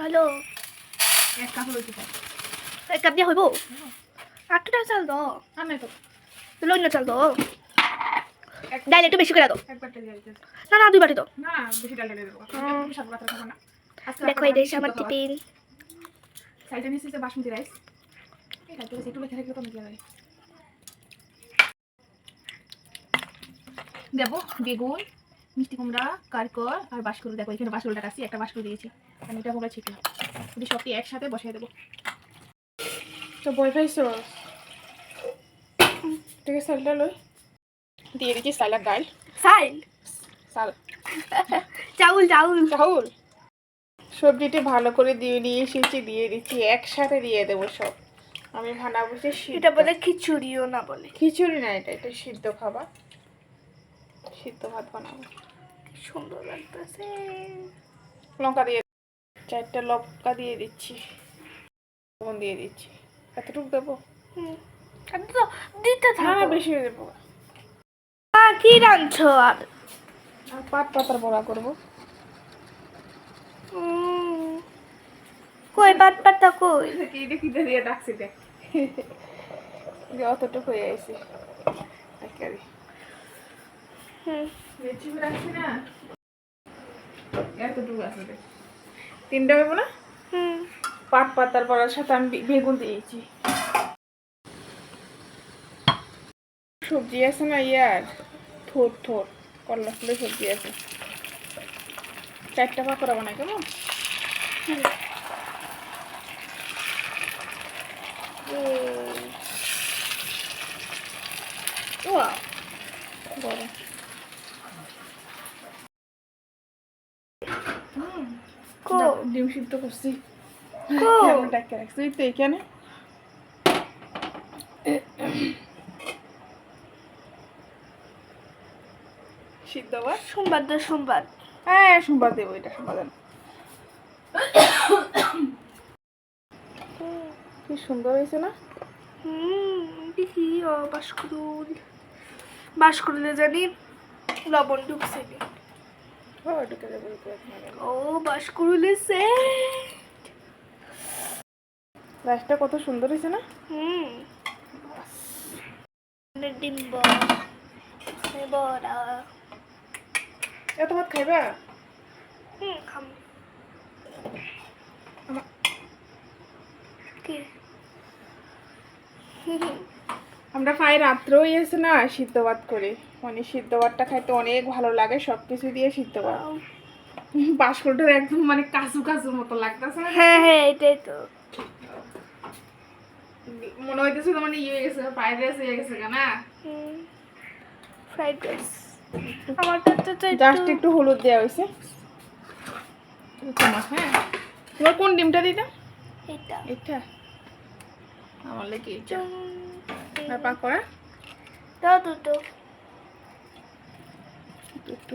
ভালো। এক কাপ হয়েছে এক কাপ দিয়ে হইব? আটটা চাল দাও আর নাই তো। তুলো অন্য চাল দাও এক ডাইল একটু বেশি করে দাও। না না দুই বাটি দাও। ডাল দেখো এই দেশ আমার। টিফিন। সাইডে নিচে যে বাসমতি রাইস। এই রাখতে একটু বেঁচে রাখলে তো মজা লাগে দেবো বেগুন মিষ্টি কুমড়া কারকর আর বাসকরু দেখো এখানে বাসকরুটা কাছি একটা বাসকরু দিয়েছি। আর এটা কুমড়া ছিটে যদি সবটি একসাথে বসাই দেবো। তো বই পাইছো ঠিক আছে সাইলটা লই। দিয়ে দিচ্ছি সাইলার ডাল। সাইল সাল চাউল চাউল। চাউল। সবজিটি ভালো করে দিয়ে নিয়ে এসেছি দিয়ে দিচ্ছি। একসাথে দিয়ে দেবো সব। আমি যে সিদ্ধ। এটা বলে খিচুড়িও না বলে। খিচুড়ি না এটা এটা সিদ্ধ খাবার। সিদ্ধ ভাত বানাবো। সুন্দর লাগতেছে। লঙ্কা দিয়ে চারটা লঙ্কা দিয়ে দিচ্ছি। লবণ দিয়ে দিচ্ছি। এতটুকু দেবো? দিতে না বেশি হয়ে দেবো কি রাঁধছো আর? আর পাট পাতার বড়া করব। কই পাট পাতা কই? কি দেখি দিয়ে ডাকছি দেখ। অতটুকু হয়ে আইসি হুম। এতটুকু আছে তিনটা হইব না পাট পাতার বড়ার সাথে আমি বেগুন দিয়েছি সবজি আছে না ইয়ার থোর থোর করলা ফুলের সবজি আছে চারটা পাকড়া বানাই কেমন ওয়া বড় হুম কো ডিম সিদ্ধ করছি। কো? কেমন ডাক্তার রাখছি তো এখানে। সিদ্ধ ভাত সোমবার তো সোমবার। হ্যাঁ সোমবার দেবো এটা সোমবার কি সুন্দর হয়েছে না? হুম দেখি ও বাসকরুল বাসকরুলে জানি লবণ ঢুকছে। ও বাসকরুলে গাছটা কত সুন্দর হয়েছে না? হুম। ডিম্ব এত ভাত খাইবা? হুম খাম আমা- কি আমরা খাই রাত্রেও এসে না সিদ্ধ ভাত করে। মানে সিদ্ধ ভাতটা খাইতে অনেক ভালো লাগে সব কিছু দিয়ে সিদ্ধ ভাত। বাসকলটার একদম মানে কাজু কাজু মতো লাগতেছে হ্যাঁ হ্যাঁ এটাই তো। মনে হইতেছে তো মানে ইয়ে হয়ে গেছে ফ্রাইড রাইস হয়ে গেছে না? Fried rice. আমার তো জাস্ট একটু হলুদ দেওয়া হয়েছে। তোমার হ্যাঁ। তোমার কোন ডিমটা দিতা? এটা। এটা। আমার লেগে। আর পাকোড়া দাও দুটো। একটু একটু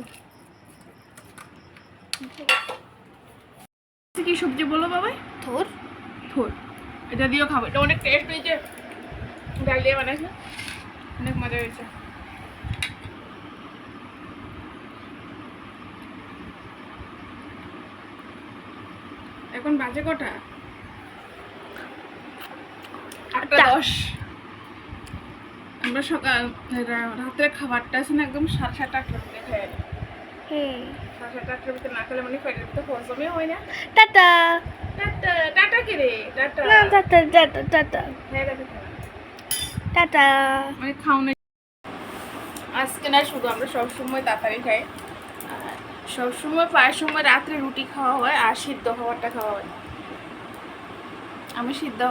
কি সবজি বলো বাবাই ধর থোর। এটা দিয়েও খাব। এটা অনেক টেস্ট হয়েছে। ডাল দিয়ে বানাইছে। অনেক মজা হয়েছে। এখন বাজে কটা? আটটা। দশ। আমরা সকাল রাতের খাবারটা আছে না একদম সাড়ে সাতটা আটটার মধ্যে খাই হুম। সাড়ে সাতটা আটটার ভিতরে না খেলে মানে পেটের হজমে হয় না। টাটা। টাটা টাটা কে রে? টাটা। না টাটা টাটা টাটা। হ্যাঁ টাটা মানে আজকে না শুধু আমরা সব সময় তাড়াতাড়ি খাই। সময় রাত্রে রুটি খাওয়া হয় আর সিদ্ধ খাবারটা খাওয়া হয়। আমি সিদ্ধ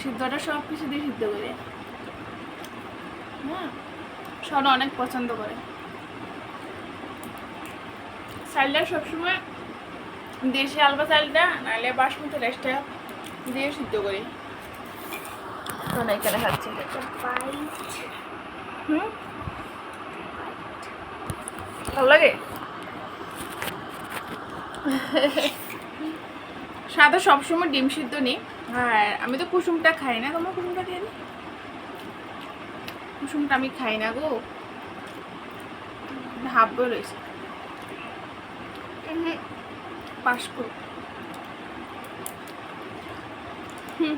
সিদ্ধটা সব কিছু দিয়ে সিদ্ধ করি। হ্যাঁ সব অনেক পছন্দ করে। চালটা সবসময় দেশি আলবা চালটা নাহলে বাসমতি রাইসটা দিয়ে সিদ্ধ করি। তো না এখানে খাচ্ছি হুম? ভালো লাগে? সাদা সবসময় ডিম সিদ্ধ নেই। আর আমি তো কুসুমটা খাই না তোমার কুসুমটা দিয়ে নি? কুসুমটা আমি খাই না গো। হাফ বই রয়েছে। পাঁচ হুম।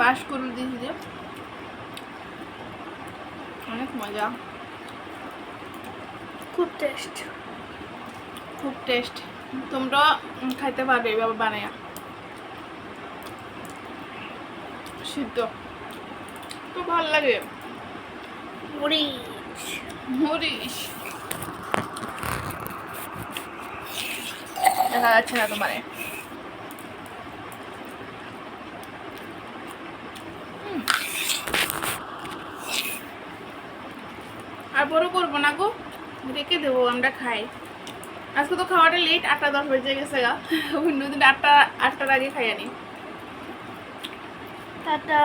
বাস করে দিয়েছি যে। অনেক মজা। খুব টেস্ট খুব টেস্ট তোমরা খাইতে পারবে এভাবে বানায়া। সিদ্ধ। তো ভালো লাগে। মরিচ। মরিচ। দেখা যাচ্ছে না তোমারে। আর বড় করব না গো। রেখে দেবো আমরা খাই। আজকে তো খাওয়াটা লেট আটটা দশ বেজে গেছে গা। অন্যদিন আটটা আটটার আগে খাই আনি টাটা।